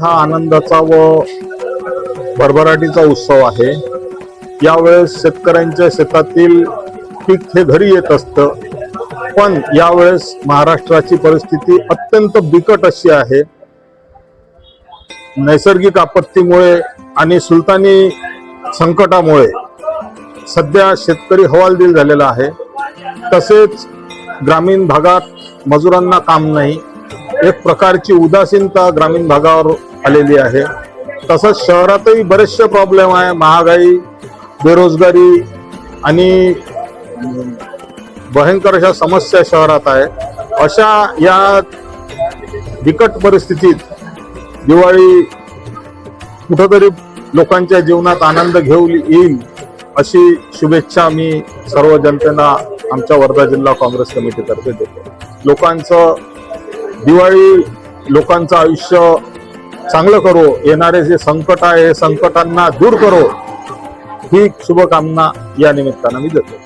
हा आनंदाचा व भरभराटीचा उत्सव आहे. यावेळेस शेतकऱ्यांच्या शेतातील पीक हे घरी येत असतं. पण यावेळेस महाराष्ट्राची परिस्थिती अत्यंत बिकट अशी आहे. नैसर्गिक आपत्तीमुळे आणि सुलतानी संकटामुळे सध्या शेतकरी हवालदिल झालेला आहे. तसेच ग्रामीण भागात मजुरांना काम नाही. एक प्रकारची उदासीनता ग्रामीण भागावर आलेली आहे. तसंच शहरातही बरेचसे प्रॉब्लेम आहे. महागाई बेरोजगारी आणि भयंकर अशा समस्या शहरात आहे. अशा या बिकट परिस्थितीत दिवाळी कुठंतरी लोकांच्या जीवनात आनंद घेऊन येईल अशी शुभेच्छा मी सर्व जनतेला आमच्या वर्धा जिल्हा काँग्रेस कमिटीतर्फे देतो. लोकांचं दिवाळी लोकांचं आयुष्य चांगलं करो येणारे जे संकट आहे संकटांना दूर करो. ही शुभकामना या निमित्तानं मी देतो.